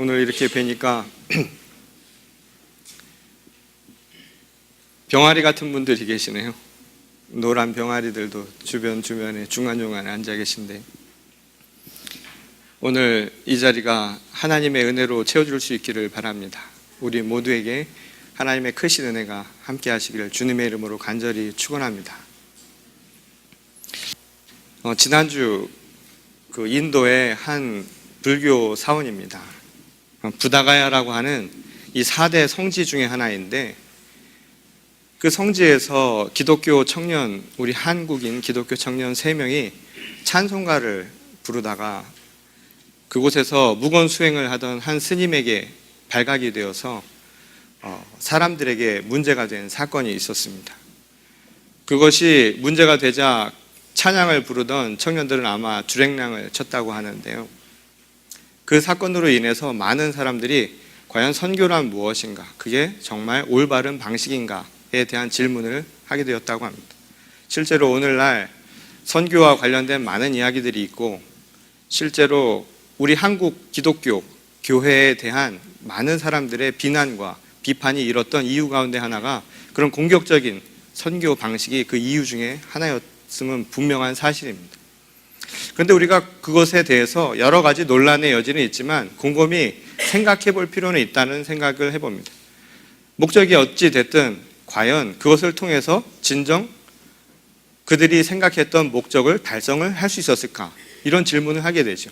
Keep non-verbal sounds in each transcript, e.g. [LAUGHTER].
오늘 이렇게 뵈니까 [CLEARS THROAT] 병아리 같은 분들이 계시네요. 노란 병아리들도 주변 주변에 중간중간에 앉아 계신데 오늘 이 자리가 하나님의 은혜로 채워줄 수 있기를 바랍니다. 우리 모두에게 하나님의 크신 은혜가 함께 하시기를 주님의 이름으로 간절히 축원합니다. 어, 지난주 그 인도의 한 불교 사원입니다. 어, 부다가야라고 하는 이 4대 성지 중에 하나인데 그 성지에서 기독교 청년, 우리 한국인 기독교 청년 3명이 찬송가를 부르다가 그곳에서 무건 수행을 하던 한 스님에게 발각이 되어서 어, 사람들에게 문제가 된 사건이 있었습니다. 그것이 문제가 되자 찬양을 부르던 청년들은 아마 주랭랑을 쳤다고 하는데요. 그 사건으로 인해서 많은 사람들이 과연 선교란 무엇인가? 그게 정말 올바른 방식인가에 대한 질문을 하게 되었다고 합니다. 실제로 오늘날 선교와 관련된 많은 이야기들이 있고 실제로 우리 한국 기독교 교회에 대한 많은 사람들의 비난과 비판이 일었던 이유 가운데 하나가 그런 공격적인 선교 방식이 그 이유 중에 하나였음은 분명한 사실입니다. 그런데 우리가 그것에 대해서 여러 가지 논란의 여지는 있지만 곰곰이 생각해 볼 필요는 있다는 생각을 해봅니다. 목적이 어찌 됐든 과연 그것을 통해서 진정 그들이 생각했던 목적을 달성을 할 수 있었을까? 이런 질문을 하게 되죠.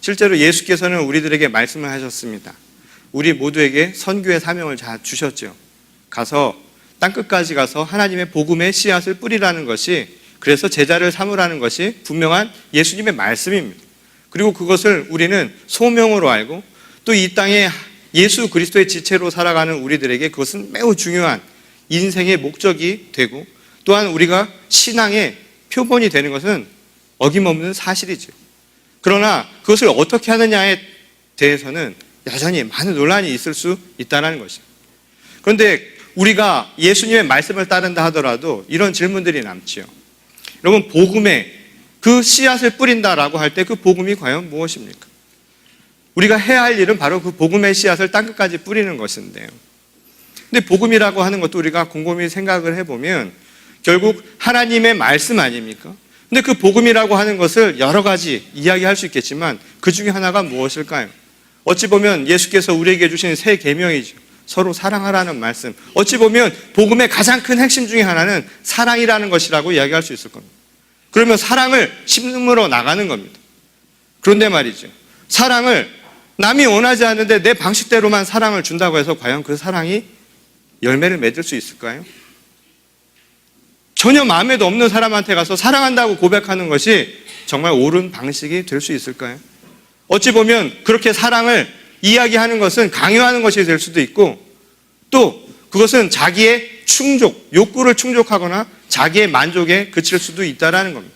실제로 예수께서는 우리들에게 말씀을 하셨습니다. 우리 모두에게 선교의 사명을 다 주셨죠. 가서 땅 끝까지 가서 하나님의 복음의 씨앗을 뿌리라는 것이 그래서 제자를 삼으라는 것이 분명한 예수님의 말씀입니다. 그리고 그것을 우리는 소명으로 알고 또 이 땅에 예수 그리스도의 지체로 살아가는 우리들에게 그것은 매우 중요한 인생의 목적이 되고 또한 우리가 신앙의 표본이 되는 것은 어김없는 사실이죠. 그러나 그것을 어떻게 하느냐에 대해서는 여전히 많은 논란이 있을 수 있다는 것입니다. 그런데 우리가 예수님의 말씀을 따른다 하더라도 이런 질문들이 남지요. 여러분 복음에 그 씨앗을 뿌린다라고 할 때 그 복음이 과연 무엇입니까? 우리가 해야 할 일은 바로 그 복음의 씨앗을 땅끝까지 뿌리는 것인데요. 근데 복음이라고 하는 것도 우리가 곰곰이 생각을 해보면 결국 하나님의 말씀 아닙니까? 근데 그 복음이라고 하는 것을 여러 가지 이야기할 수 있겠지만 그 중에 하나가 무엇일까요? 어찌 보면 예수께서 우리에게 주신 새 계명이죠. 서로 사랑하라는 말씀. 어찌 보면 복음의 가장 큰 핵심 중에 하나는 사랑이라는 것이라고 이야기할 수 있을 겁니다. 그러면 사랑을 심으로 나가는 겁니다. 그런데 말이죠. 사랑을 남이 원하지 않는데 내 방식대로만 사랑을 준다고 해서 과연 그 사랑이 열매를 맺을 수 있을까요? 전혀 마음에도 없는 사람한테 가서 사랑한다고 고백하는 것이 정말 옳은 방식이 될 수 있을까요? 어찌 보면 그렇게 사랑을 이야기하는 것은 강요하는 것이 될 수도 있고 또 그것은 자기의 충족, 욕구를 충족하거나 자기의 만족에 그칠 수도 있다라는 겁니다.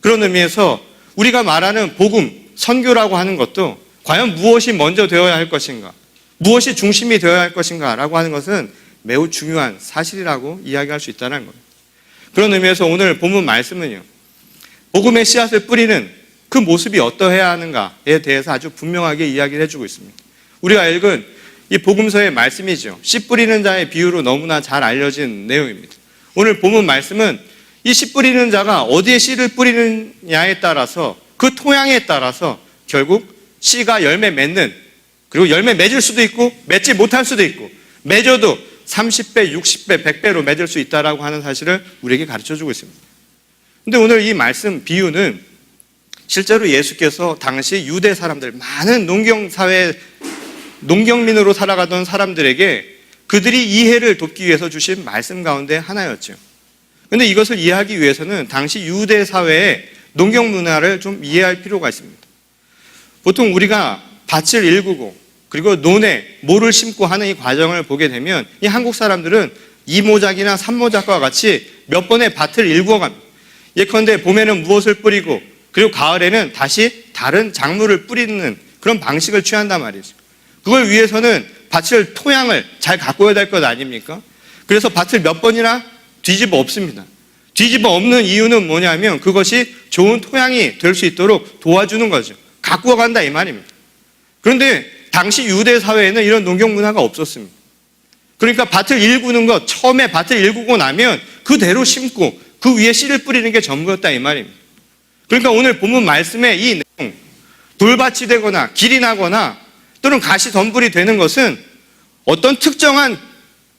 그런 의미에서 우리가 말하는 복음, 선교라고 하는 것도 과연 무엇이 먼저 되어야 할 것인가, 무엇이 중심이 되어야 할 것인가라고 하는 것은 매우 중요한 사실이라고 이야기할 수 있다는 겁니다. 그런 의미에서 오늘 본문 말씀은요, 복음의 씨앗을 뿌리는 그 모습이 어떠해야 하는가에 대해서 아주 분명하게 이야기를 해주고 있습니다. 우리가 읽은 이 복음서의 말씀이죠. 씨 뿌리는 자의 비유로 너무나 잘 알려진 내용입니다. 오늘 본문 말씀은 이 씨 뿌리는 자가 어디에 씨를 뿌리느냐에 따라서 그 토양에 따라서 결국 씨가 열매 맺는 그리고 열매 맺을 수도 있고 맺지 못할 수도 있고 맺어도 30배, 60배, 100배로 맺을 수 있다라고 하는 사실을 우리에게 가르쳐 주고 있습니다. 근데 오늘 이 말씀 비유는 실제로 예수께서 당시 유대 사람들 많은 농경 사회 농경민으로 살아가던 사람들에게 그들이 이해를 돕기 위해서 주신 말씀 가운데 하나였죠. 근데 이것을 이해하기 위해서는 당시 유대 사회의 농경 문화를 좀 이해할 필요가 있습니다. 보통 우리가 밭을 일구고 그리고 논에 모를 심고 하는 이 과정을 보게 되면 이 한국 사람들은 이모작이나 삼모작과 같이 몇 번의 밭을 일구어 갑니다. 예컨대 봄에는 무엇을 뿌리고 그리고 가을에는 다시 다른 작물을 뿌리는 그런 방식을 취한단 말이죠. 그걸 위해서는 밭을 토양을 잘 가꿔야 될 것 아닙니까? 그래서 밭을 몇 번이나 뒤집어 엎습니다. 뒤집어 엎는 이유는 뭐냐면 그것이 좋은 토양이 될 수 있도록 도와주는 거죠. 가꾸어 간다 이 말입니다. 그런데 당시 유대 사회에는 이런 농경 문화가 없었습니다. 그러니까 밭을 일구는 것, 처음에 밭을 일구고 나면 그대로 심고 그 위에 씨를 뿌리는 게 전부였다 이 말입니다. 그러니까 오늘 본문 말씀에 이 내용, 돌밭이 되거나 길이 나거나 또는 가시 덤불이 되는 것은 어떤 특정한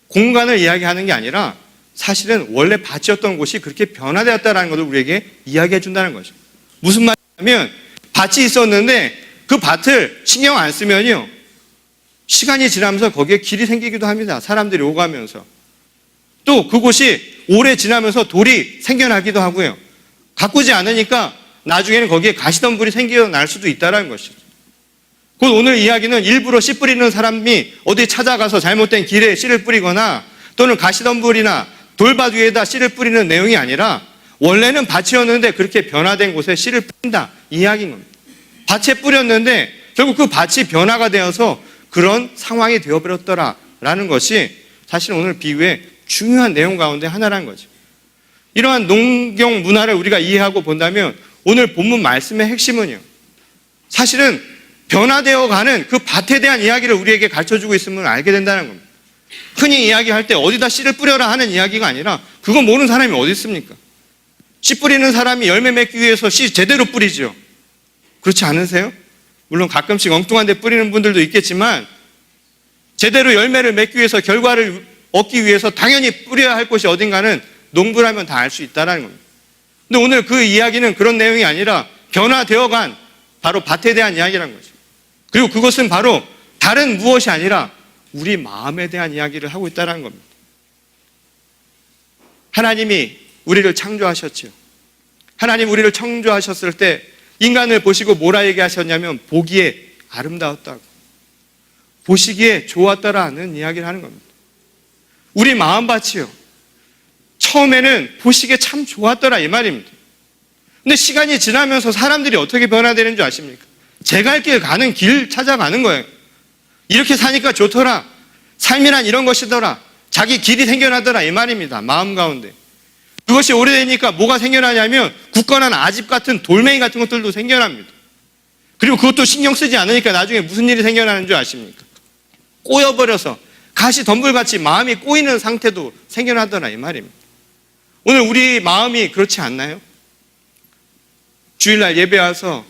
공간을 이야기하는 게 아니라 사실은 원래 밭이었던 곳이 그렇게 변화되었다는 것을 우리에게 이야기해 준다는 거죠. 무슨 말이냐면 밭이 있었는데 그 밭을 신경 안 쓰면요. 시간이 지나면서 거기에 길이 생기기도 합니다. 사람들이 오가면서. 또 그곳이 오래 지나면서 돌이 생겨나기도 하고요. 가꾸지 않으니까 나중에는 거기에 가시덤불이 생겨날 수도 있다는 것이죠. 곧 오늘 이야기는 일부러 씨 뿌리는 사람이 어디 찾아가서 잘못된 길에 씨를 뿌리거나 또는 가시덤불이나 돌밭 위에다 씨를 뿌리는 내용이 아니라 원래는 밭이었는데 그렇게 변화된 곳에 씨를 뿌린다 이 이야기인 겁니다. 밭에 뿌렸는데 결국 그 밭이 변화가 되어서 그런 상황이 되어버렸더라라는 것이 사실 오늘 비유의 중요한 내용 가운데 하나라는 거죠. 이러한 농경 문화를 우리가 이해하고 본다면 오늘 본문 말씀의 핵심은요. 사실은 변화되어 가는 그 밭에 대한 이야기를 우리에게 가르쳐 주고 있음을 알게 된다는 겁니다. 흔히 이야기할 때 어디다 씨를 뿌려라 하는 이야기가 아니라 그거 모르는 사람이 어디 있습니까? 씨 뿌리는 사람이 열매 맺기 위해서 씨 제대로 뿌리죠. 그렇지 않으세요? 물론 가끔씩 엉뚱한 데 뿌리는 분들도 있겠지만 제대로 열매를 맺기 위해서 결과를 얻기 위해서 당연히 뿌려야 할 곳이 어딘가는 농부라면 다 알 수 있다는 겁니다. 근데 오늘 그 이야기는 그런 내용이 아니라 변화되어간 바로 밭에 대한 이야기라는 거죠. 그리고 그것은 바로 다른 무엇이 아니라 우리 마음에 대한 이야기를 하고 있다는 겁니다. 하나님이 우리를 창조하셨지요. 하나님 우리를 창조하셨을 때 인간을 보시고 뭐라 얘기하셨냐면 보기에 아름다웠다고. 보시기에 좋았다라는 이야기를 하는 겁니다. 우리 마음밭이요. 처음에는 보시기에 참 좋았더라 이 말입니다. 근데 시간이 지나면서 사람들이 어떻게 변화되는 줄 아십니까? 제가 할 길 가는 길 찾아가는 거예요. 이렇게 사니까 좋더라. 삶이란 이런 것이더라. 자기 길이 생겨나더라 이 말입니다. 마음 가운데. 그것이 오래되니까 뭐가 생겨나냐면 굳건한 아집 같은 돌멩이 같은 것들도 생겨납니다. 그리고 그것도 신경 쓰지 않으니까 나중에 무슨 일이 생겨나는 줄 아십니까? 꼬여버려서 가시 덤불같이 마음이 꼬이는 상태도 생겨나더라 이 말입니다. 오늘 우리 마음이 그렇지 않나요? 주일날 예배 와서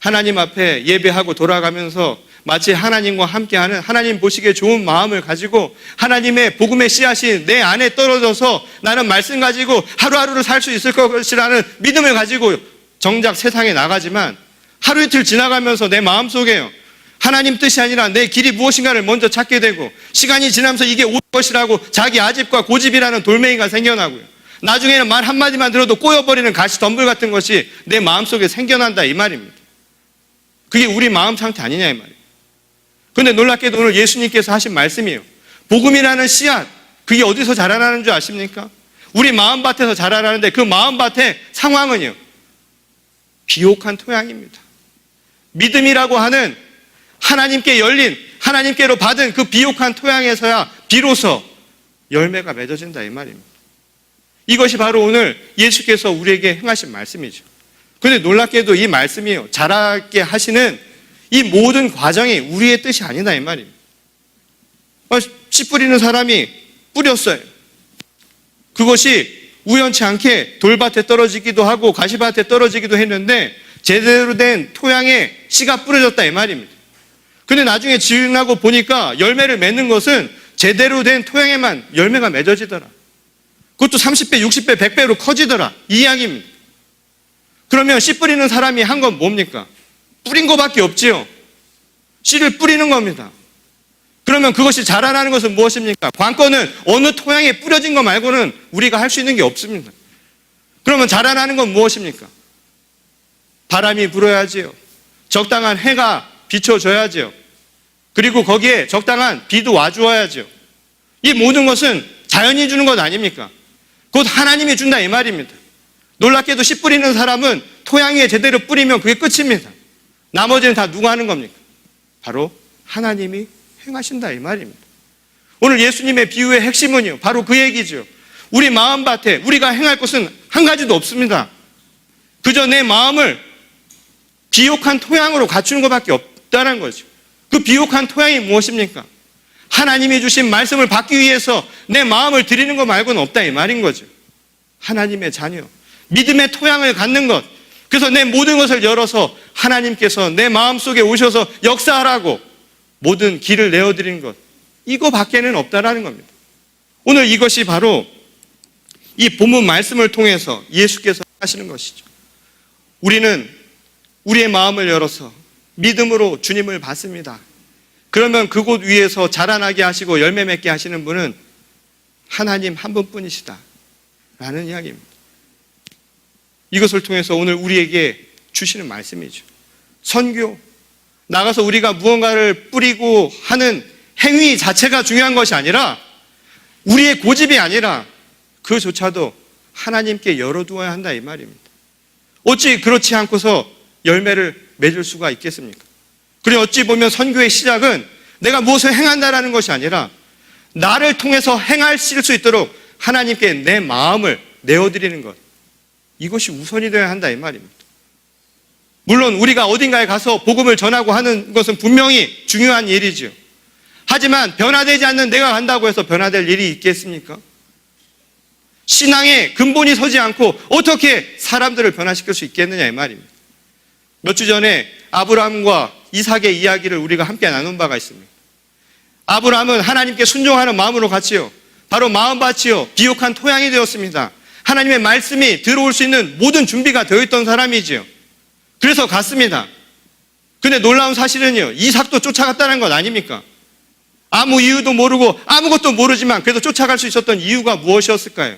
하나님 앞에 예배하고 돌아가면서 마치 하나님과 함께하는 하나님 보시기에 좋은 마음을 가지고 하나님의 복음의 씨앗이 내 안에 떨어져서 나는 말씀 가지고 하루하루를 살 수 있을 것이라는 믿음을 가지고 정작 세상에 나가지만 하루 이틀 지나가면서 내 마음속에요. 하나님 뜻이 아니라 내 길이 무엇인가를 먼저 찾게 되고 시간이 지나면서 이게 올 것이라고 자기 아집과 고집이라는 돌멩이가 생겨나고요. 나중에는 말 한마디만 들어도 꼬여버리는 가시 덤불 같은 것이 내 마음속에 생겨난다 이 말입니다. 그게 우리 마음 상태 아니냐 이 말이에요. 근데 놀랍게도 오늘 예수님께서 하신 말씀이에요. 복음이라는 씨앗, 그게 어디서 자라나는 줄 아십니까? 우리 마음밭에서 자라나는데 그 마음밭의 상황은요. 비옥한 토양입니다. 믿음이라고 하는 하나님께 열린, 하나님께로 받은 그 비옥한 토양에서야 비로소 열매가 맺어진다 이 말입니다. 이것이 바로 오늘 예수께서 우리에게 행하신 말씀이죠. 근데 놀랍게도 이 말씀이요. 자라게 하시는 이 모든 과정이 우리의 뜻이 아니다 이 말입니다. 씨 뿌리는 사람이 뿌렸어요. 그것이 우연치 않게 돌밭에 떨어지기도 하고 가시밭에 떨어지기도 했는데 제대로 된 토양에 씨가 뿌려졌다 이 말입니다. 근데 나중에 지나고 보니까 열매를 맺는 것은 제대로 된 토양에만 열매가 맺어지더라. 그것도 30배, 60배, 100배로 커지더라. 이 이야기입니다. 그러면 씨 뿌리는 사람이 한 건 뭡니까? 뿌린 것밖에 없지요. 씨를 뿌리는 겁니다. 그러면 그것이 자라나는 것은 무엇입니까? 관건은 어느 토양에 뿌려진 것 말고는 우리가 할 수 있는 게 없습니다. 그러면 자라나는 건 무엇입니까? 바람이 불어야지요. 적당한 해가 비춰줘야지요. 그리고 거기에 적당한 비도 와주어야죠. 이 모든 것은 자연이 주는 것 아닙니까? 곧 하나님이 준다 이 말입니다. 놀랍게도 씨 뿌리는 사람은 토양 위에 제대로 뿌리면 그게 끝입니다. 나머지는 다 누가 하는 겁니까? 바로 하나님이 행하신다 이 말입니다. 오늘 예수님의 비유의 핵심은요. 바로 그 얘기죠. 우리 마음밭에 우리가 행할 것은 한 가지도 없습니다. 그저 내 마음을 비옥한 토양으로 갖추는 것밖에 없다는 거죠. 그 비옥한 토양이 무엇입니까? 하나님이 주신 말씀을 받기 위해서 내 마음을 드리는 것 말고는 없다 이 말인 거죠. 하나님의 자녀, 믿음의 토양을 갖는 것. 그래서 내 모든 것을 열어서 하나님께서 내 마음 속에 오셔서 역사하라고 모든 길을 내어드린 것. 이거 밖에는 없다라는 겁니다. 오늘 이것이 바로 이 본문 말씀을 통해서 예수께서 하시는 것이죠. 우리는 우리의 마음을 열어서 믿음으로 주님을 받습니다. 그러면 그곳 위에서 자라나게 하시고 열매 맺게 하시는 분은 하나님 한 분뿐이시다. 라는 이야기입니다. 이것을 통해서 오늘 우리에게 주시는 말씀이죠. 선교. 나가서 우리가 무언가를 뿌리고 하는 행위 자체가 중요한 것이 아니라 우리의 고집이 아니라 그조차도 하나님께 열어두어야 한다 이 말입니다. 어찌 그렇지 않고서 열매를 맺을 수가 있겠습니까? 그래 어찌 보면 선교의 시작은 내가 무엇을 행한다라는 것이 아니라 나를 통해서 행하실 수 있도록 하나님께 내 마음을 내어드리는 것. 이것이 우선이 되어야 한다 이 말입니다. 물론 우리가 어딘가에 가서 복음을 전하고 하는 것은 분명히 중요한 일이지요. 하지만 변화되지 않는 내가 간다고 해서 변화될 일이 있겠습니까? 신앙의 근본이 서지 않고 어떻게 사람들을 변화시킬 수 있겠느냐 이 말입니다. 몇 주 전에 아브라함과 이삭의 이야기를 우리가 함께 나눈 바가 있습니다. 아브라함은 하나님께 순종하는 마음으로 갔지요. 바로 마음밭이요. 비옥한 토양이 되었습니다. 하나님의 말씀이 들어올 수 있는 모든 준비가 되어 있던 사람이지요. 그래서 갔습니다. 근데 놀라운 사실은요. 이삭도 쫓아갔다는 것 아닙니까? 아무 이유도 모르고 아무것도 모르지만 그래도 쫓아갈 수 있었던 이유가 무엇이었을까요?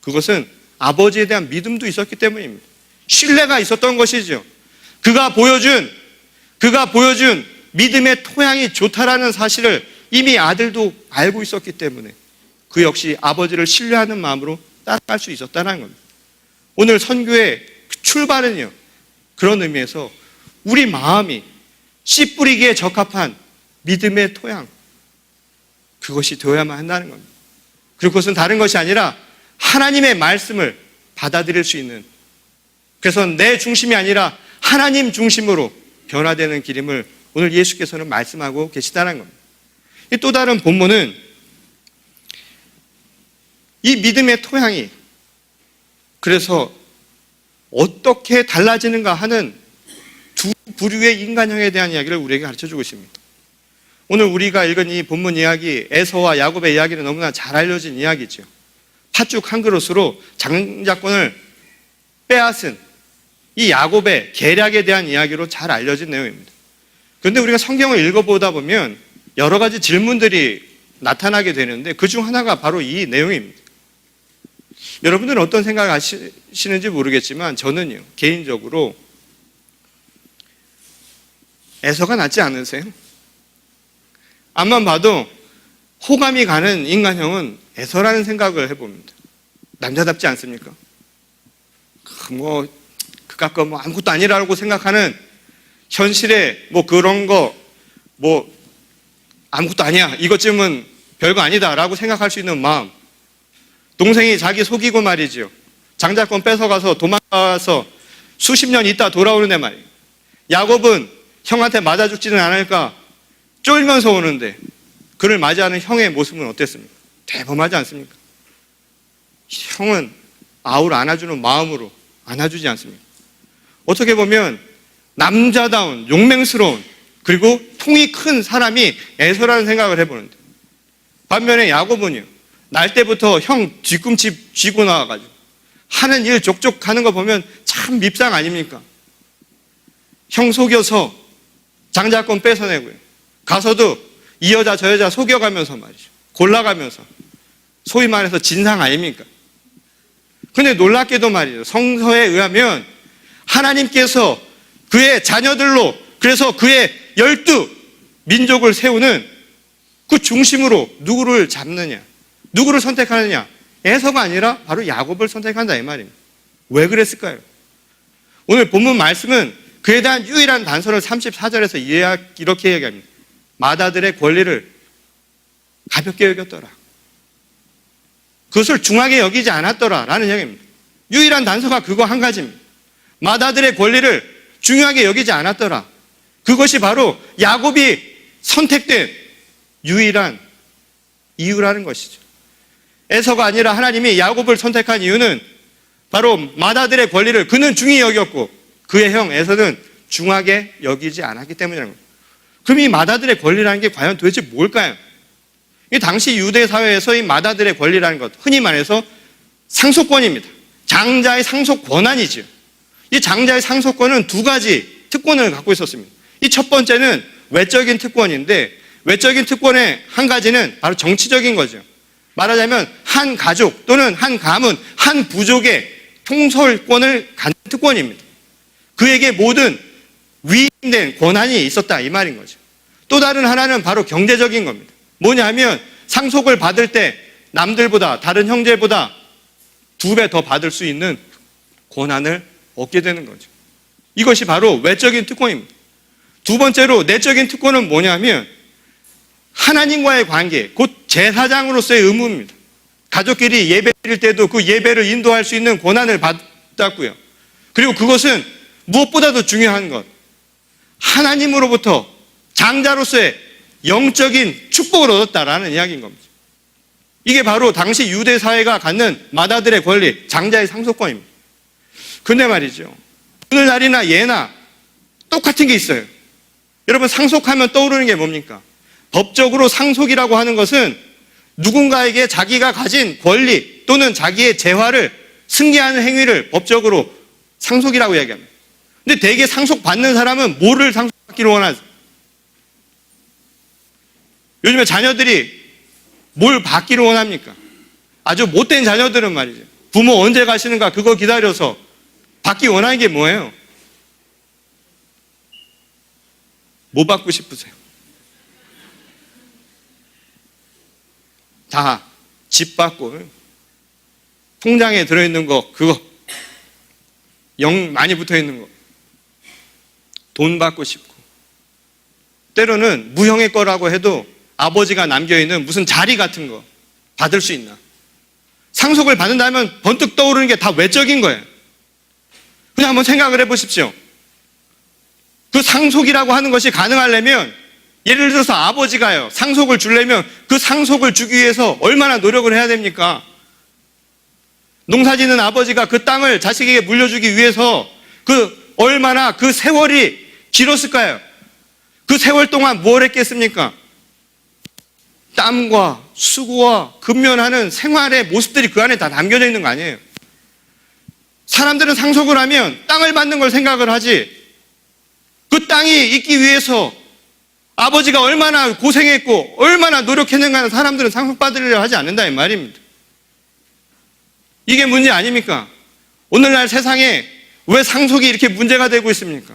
그것은 아버지에 대한 믿음도 있었기 때문입니다. 신뢰가 있었던 것이죠. 그가 보여준 그가 보여준 믿음의 토양이 좋다라는 사실을 이미 아들도 알고 있었기 때문에 그 역시 아버지를 신뢰하는 마음으로 따라갈 수 있었다는 겁니다. 오늘 선교의 출발은요. 그런 의미에서 우리 마음이 씨 뿌리기에 적합한 믿음의 토양 그것이 되어야만 한다는 겁니다. 그리고 그것은 다른 것이 아니라 하나님의 말씀을 받아들일 수 있는 그래서 내 중심이 아니라 하나님 중심으로 변화되는 길임을 오늘 예수께서는 말씀하고 계시다는 겁니다. 또 다른 본문은 이 믿음의 토양이 그래서 어떻게 달라지는가 하는 두 부류의 인간형에 대한 이야기를 우리에게 가르쳐 주고 있습니다. 오늘 우리가 읽은 이 본문 이야기, 에서와 야곱의 이야기는 너무나 잘 알려진 이야기죠. 팥죽 한 그릇으로 장자권을 빼앗은 이 야곱의 계략에 대한 이야기로 잘 알려진 내용입니다. 그런데 우리가 성경을 읽어보다 보면 여러 가지 질문들이 나타나게 되는데 그 중 하나가 바로 이 내용입니다. 여러분들은 어떤 생각 하시는지 모르겠지만 저는요, 개인적으로 애서가 낫지 않으세요? 앞만 봐도 호감이 가는 인간형은 애서라는 생각을 해봅니다. 남자답지 않습니까? 뭐, 그깟 뭐 아무것도 아니라고 생각하는 현실에 뭐 그런 거, 뭐, 아무것도 아니야. 이것쯤은 별거 아니다라고 생각할 수 있는 마음. 동생이 자기 속이고 말이지요. 장자권 뺏어가서 도망가서 수십 년 있다 돌아오는데 말이에요. 야곱은 형한테 맞아 죽지는 않을까 쫄면서 오는데 그를 맞이하는 형의 모습은 어땠습니까? 대범하지 않습니까? 형은 아우를 안아주는 마음으로 안아주지 않습니까? 어떻게 보면 남자다운 용맹스러운 그리고 통이 큰 사람이 애서라는 생각을 해보는데 반면에 야곱은요 날 때부터 형 뒤꿈치 쥐고 나와가지고 하는 일 족족 하는 거 보면 참 밉상 아닙니까? 형 속여서 장자권 뺏어내고요 가서도 이 여자 저 여자 속여가면서 말이죠. 골라가면서 소위 말해서 진상 아닙니까? 근데 놀랍게도 말이죠. 성서에 의하면 하나님께서 그의 자녀들로 그래서 그의 열두 민족을 세우는 그 중심으로 누구를 잡느냐, 누구를 선택하느냐, 에서가 아니라 바로 야곱을 선택한다 이 말입니다. 왜 그랬을까요? 오늘 본문 말씀은 그에 대한 유일한 단서를 34절에서 이렇게 얘기합니다. 마다들의 권리를 가볍게 여겼더라. 그것을 중하게 여기지 않았더라. 라는 이야기입니다. 유일한 단서가 그거 한 가지입니다. 마다들의 권리를 중요하게 여기지 않았더라. 그것이 바로 야곱이 선택된 유일한 이유라는 것이죠. 에서가 아니라 하나님이 야곱을 선택한 이유는 바로 마다들의 권리를 그는 중히 여겼고 그의 형 에서는 중하게 여기지 않았기 때문이라는 거예요. 그럼 이 마다들의 권리라는 게 과연 도대체 뭘까요? 이 당시 유대 사회에서 이 마다들의 권리라는 것, 흔히 말해서 상속권입니다. 장자의 상속 권한이지요. 이 장자의 상속권은 두 가지 특권을 갖고 있었습니다. 이 첫 번째는 외적인 특권인데 외적인 특권의 한 가지는 바로 정치적인 거죠. 말하자면 한 가족 또는 한 가문, 한 부족의 통솔권을 갖는 특권입니다. 그에게 모든 위임된 권한이 있었다 이 말인 거죠. 또 다른 하나는 바로 경제적인 겁니다. 뭐냐 하면 상속을 받을 때 남들보다 다른 형제보다 두 배 더 받을 수 있는 권한을 얻게 되는 거죠. 이것이 바로 외적인 특권입니다. 두 번째로 내적인 특권은 뭐냐면 하나님과의 관계, 곧 제사장으로서의 의무입니다. 가족끼리 예배 드릴 때도 그 예배를 인도할 수 있는 권한을 받았고요. 그리고 그것은 무엇보다도 중요한 것, 하나님으로부터 장자로서의 영적인 축복을 얻었다라는 이야기인 겁니다. 이게 바로 당시 유대 사회가 갖는 마다들의 권리, 장자의 상속권입니다. 근데 말이죠. 오늘날이나 예나 똑같은 게 있어요. 여러분 상속하면 떠오르는 게 뭡니까? 법적으로 상속이라고 하는 것은 누군가에게 자기가 가진 권리 또는 자기의 재화를 승계하는 행위를 법적으로 상속이라고 이야기합니다. 근데 대개 상속받는 사람은 뭐를 상속받기를 원하죠? 요즘에 자녀들이 뭘 받기를 원합니까? 아주 못된 자녀들은 말이죠. 부모 언제 가시는가 그거 기다려서 받기 원하는 게 뭐예요? 뭐 받고 싶으세요? 다 집 받고 통장에 들어있는 거 그거. 영 많이 붙어 있는 거. 돈 받고 싶고. 때로는 무형의 거라고 해도 아버지가 남겨있는 무슨 자리 같은 거 받을 수 있나? 상속을 받는다면 번뜩 떠오르는 게 다 외적인 거예요 그냥 한번 생각을 해보십시오 그 상속이라고 하는 것이 가능하려면 예를 들어서 아버지가요, 상속을 주려면 그 상속을 주기 위해서 얼마나 노력을 해야 됩니까? 농사 짓는 아버지가 그 땅을 자식에게 물려주기 위해서 그 얼마나 그 세월이 길었을까요? 그 세월 동안 뭘 했겠습니까? 땀과 수고와 근면하는 생활의 모습들이 그 안에 다 담겨져 있는 거 아니에요? 사람들은 상속을 하면 땅을 받는 걸 생각을 하지 그 땅이 있기 위해서 아버지가 얼마나 고생했고 얼마나 노력했는가는 사람들은 상속받으려 하지 않는다 이 말입니다. 이게 문제 아닙니까? 오늘날 세상에 왜 상속이 이렇게 문제가 되고 있습니까?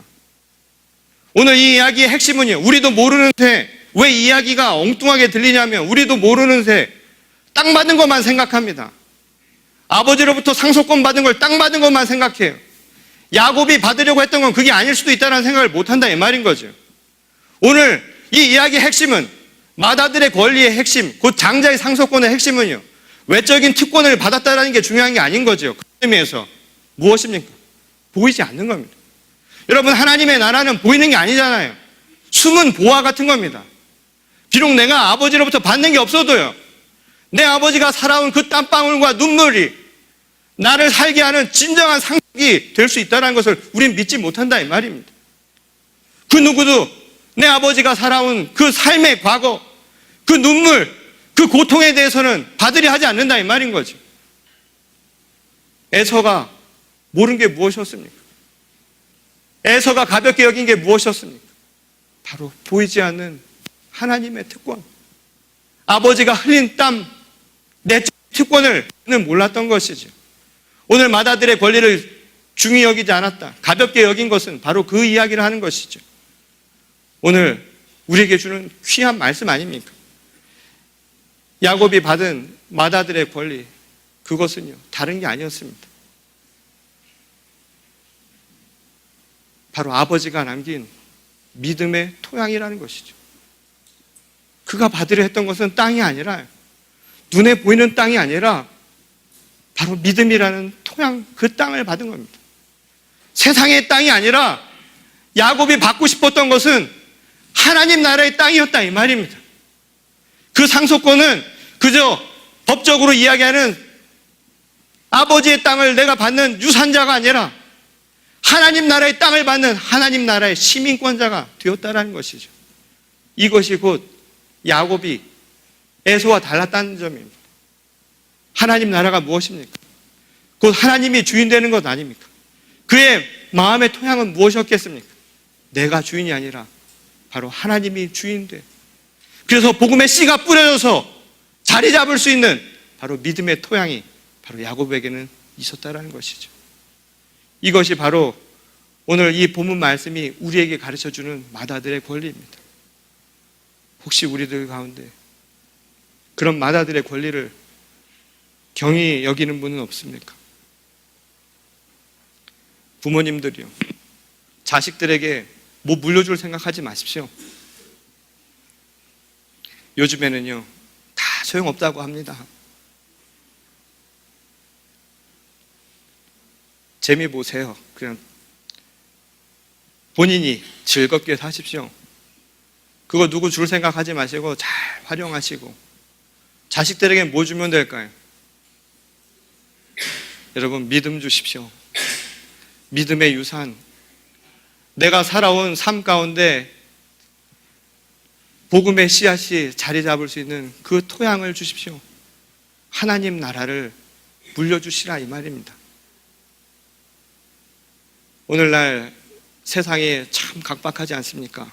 오늘 이 이야기의 핵심은요. 우리도 모르는 새 왜 이야기가 엉뚱하게 들리냐면 우리도 모르는 새 땅 받는 것만 생각합니다. 아버지로부터 상속권 받은 걸 땅 받은 것만 생각해요. 야곱이 받으려고 했던 건 그게 아닐 수도 있다는 생각을 못 한다 이 말인 거죠. 오늘 이 이야기의 핵심은 마다들의 권리의 핵심, 곧 장자의 상속권의 핵심은요. 외적인 특권을 받았다는 게 중요한 게 아닌 거죠. 그 의미에서 무엇입니까? 보이지 않는 겁니다. 여러분 하나님의 나라는 보이는 게 아니잖아요. 숨은 보화 같은 겁니다. 비록 내가 아버지로부터 받는 게 없어도요. 내 아버지가 살아온 그 땀방울과 눈물이 나를 살게 하는 진정한 상속이 될 수 있다는 것을 우린 믿지 못한다 이 말입니다. 그 누구도 내 아버지가 살아온 그 삶의 과거, 그 눈물, 그 고통에 대해서는 받으려 하지 않는다 이 말인 거죠. 에서가 모른 게 무엇이었습니까? 에서가 가볍게 여긴 게 무엇이었습니까? 바로 보이지 않는 하나님의 특권. 아버지가 흘린 땀, 내 특권을 는 몰랐던 것이죠. 오늘 마다들의 권리를 중히 여기지 않았다. 가볍게 여긴 것은 바로 그 이야기를 하는 것이죠. 오늘 우리에게 주는 귀한 말씀 아닙니까? 야곱이 받은 마다들의 권리, 그것은요, 다른 게 아니었습니다. 바로 아버지가 남긴 믿음의 토양이라는 것이죠. 그가 받으려 했던 것은 땅이 아니라, 눈에 보이는 땅이 아니라, 바로 믿음이라는 토양, 그 땅을 받은 겁니다. 세상의 땅이 아니라, 야곱이 받고 싶었던 것은 하나님 나라의 땅이었다 이 말입니다. 그 상속권은 그저 법적으로 이야기하는 아버지의 땅을 내가 받는 유산자가 아니라 하나님 나라의 땅을 받는 하나님 나라의 시민권자가 되었다라는 것이죠. 이것이 곧 야곱이 에서와 달랐다는 점입니다. 하나님 나라가 무엇입니까? 곧 하나님이 주인 되는 것 아닙니까? 그의 마음의 토양은 무엇이었겠습니까? 내가 주인이 아니라 바로 하나님이 주인 돼. 그래서 복음의 씨가 뿌려져서 자리 잡을 수 있는 바로 믿음의 토양이 바로 야곱에게는 있었다라는 것이죠. 이것이 바로 오늘 이 본문 말씀이 우리에게 가르쳐 주는 마다들의 권리입니다. 혹시 우리들 가운데 그런 마다들의 권리를 경히 여기는 분은 없습니까? 부모님들이요. 자식들에게 뭐 물려줄 생각하지 마십시오. 요즘에는요, 다 소용없다고 합니다. 재미 보세요. 그냥 본인이 즐겁게 사십시오. 그거 누구 줄 생각하지 마시고 잘 활용하시고 자식들에게 뭐 주면 될까요? 여러분 믿음 주십시오. 믿음의 유산. 내가 살아온 삶 가운데 복음의 씨앗이 자리 잡을 수 있는 그 토양을 주십시오. 하나님 나라를 물려주시라 이 말입니다. 오늘날 세상이 참 각박하지 않습니까?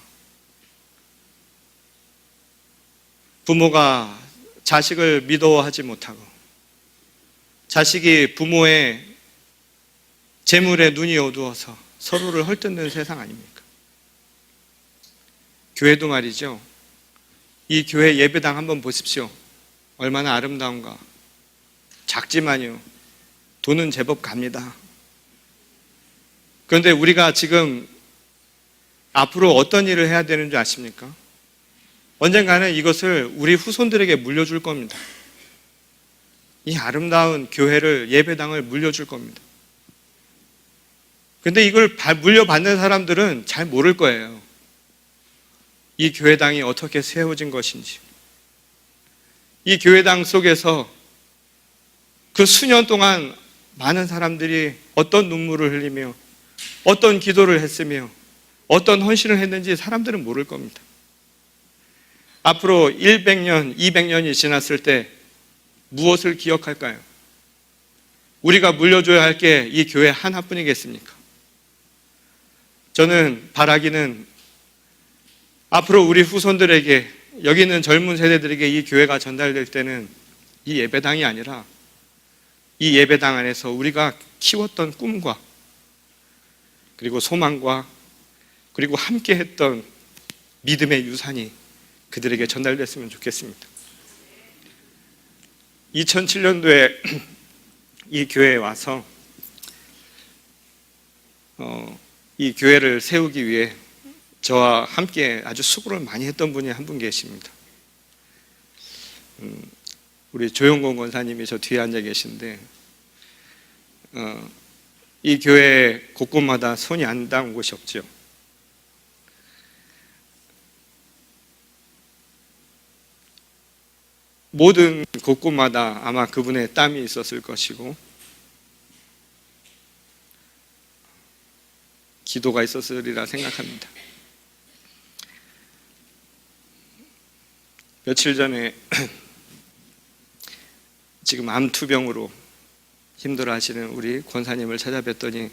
부모가 자식을 믿어하지 못하고 자식이 부모의 재물에 눈이 어두워서 서로를 헐뜯는 세상 아닙니까? 교회도 말이죠. 이 교회 예배당 한번 보십시오. 얼마나 아름다운가. 작지만요. 돈은 제법 갑니다. 그런데 우리가 지금 앞으로 어떤 일을 해야 되는 줄 아십니까? 언젠가는 이것을 우리 후손들에게 물려줄 겁니다. 이 아름다운 교회를 예배당을 물려줄 겁니다. 근데 이걸 물려받는 사람들은 잘 모를 거예요. 이 교회당이 어떻게 세워진 것인지. 이 교회당 속에서 그 수년 동안 많은 사람들이 어떤 눈물을 흘리며 어떤 기도를 했으며 어떤 헌신을 했는지 사람들은 모를 겁니다. 앞으로 100년, 200년이 지났을 때 무엇을 기억할까요? 우리가 물려줘야 할 게 이 교회 하나뿐이겠습니까? 저는 바라기는 앞으로 우리 후손들에게 여기 있는 젊은 세대들에게 이 교회가 전달될 때는 이 예배당이 아니라 이 예배당 안에서 우리가 키웠던 꿈과 그리고 소망과 그리고 함께 했던 믿음의 유산이 그들에게 전달됐으면 좋겠습니다. 2007년도에 [CLEARS THROAT] 이 교회에 와서 어, 이 교회를 세우기 위해 저와 함께 아주 수고를 많이 했던 분이 한 분 계십니다. 음, 우리 조영곤 권사님이 저 뒤에 앉아 계신데 어, 이 교회 곳곳마다 손이 안 닿은 곳이 없죠. 모든 곳곳마다 아마 그분의 땀이 있었을 것이고 기도가 있었으리라 생각합니다. 며칠 전에 [CLEARS THROAT] 지금 암투병으로 힘들어 하시는 우리 권사님을 찾아뵀더니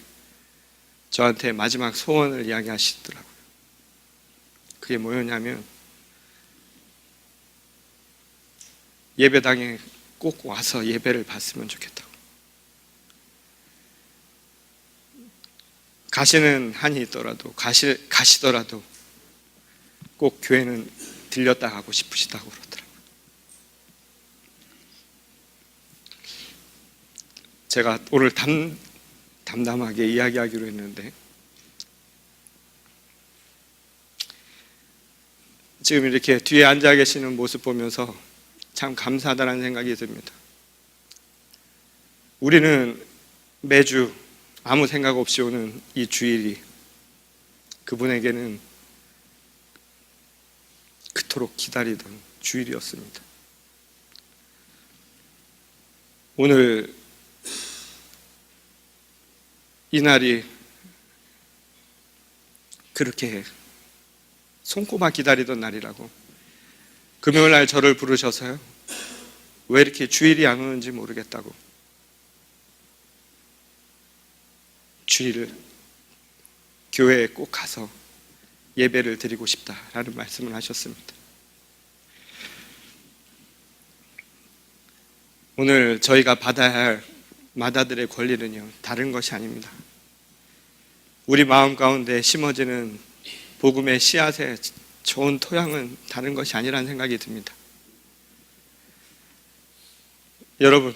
저한테 마지막 소원을 이야기하시더라고요. 그게 뭐였냐면 예배당에 꼭 와서 예배를 받으면 좋겠다고. 가시는 한이 있더라도 가시, 가시더라도 꼭 교회는 들렸다 가고 싶으시다고 그러더라고요. 제가 오늘 담, 담담하게 이야기하기로 했는데 지금 이렇게 뒤에 앉아 계시는 모습 보면서 참 감사하다는 생각이 듭니다. 우리는 매주 아무 생각 없이 오는 이 주일이 그분에게는 그토록 기다리던 주일이었습니다. 오늘 이 날이 그렇게 손꼽아 기다리던 날이라고 금요일 날 저를 부르셔서요. 왜 이렇게 주일이 안 오는지 모르겠다고. 주일 교회에 꼭 가서 예배를 드리고 싶다라는 말씀을 하셨습니다. 오늘 저희가 받아야 할 마다들의 권리는요, 다른 것이 아닙니다. 우리 마음 가운데 심어지는 복음의 씨앗의 좋은 토양은 다른 것이 아니라는 생각이 듭니다. 여러분,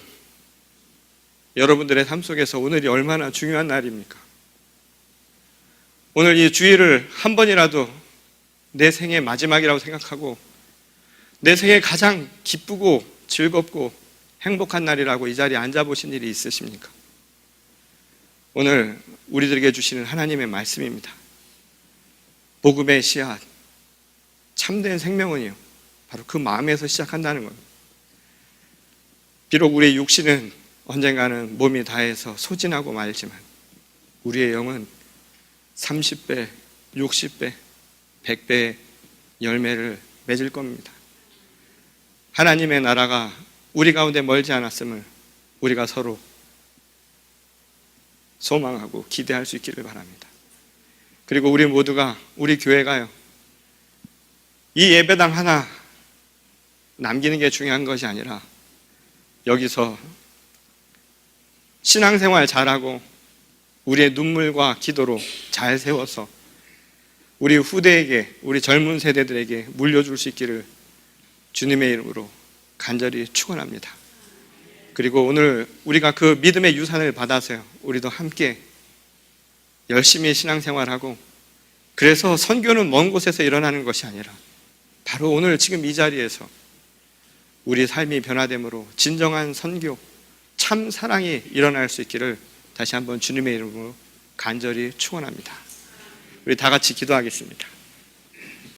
여러분들의 삶 속에서 오늘이 얼마나 중요한 날입니까? 오늘 이 주일을 한 번이라도 내 생의 마지막이라고 생각하고 내 생에 가장 기쁘고 즐겁고 행복한 날이라고 이 자리에 앉아보신 일이 있으십니까? 오늘 우리들에게 주시는 하나님의 말씀입니다. 복음의 씨앗, 참된 생명은요, 바로 그 마음에서 시작한다는 겁니다. 비록 우리의 육신은 언젠가는 몸이 다해서 소진하고 말지만 우리의 영은 30배, 60배, 100배의 열매를 맺을 겁니다. 하나님의 나라가 우리 가운데 멀지 않았음을 우리가 서로 소망하고 기대할 수 있기를 바랍니다. 그리고 우리 모두가 우리 교회가요. 이 예배당 하나 남기는 게 중요한 것이 아니라 여기서 신앙생활 잘하고 우리의 눈물과 기도로 잘 세워서 우리 후대에게 우리 젊은 세대들에게 물려줄 수 있기를 주님의 이름으로 간절히 축원합니다. 그리고 오늘 우리가 그 믿음의 유산을 받아서요. 우리도 함께 열심히 신앙생활하고 그래서 선교는 먼 곳에서 일어나는 것이 아니라 바로 오늘 지금 이 자리에서 우리 삶이 변화됨으로 진정한 선교, 참 사랑이 일어날 수 있기를 다시 한번 주님의 이름으로 간절히 축원합니다. 우리 다 같이 기도하겠습니다.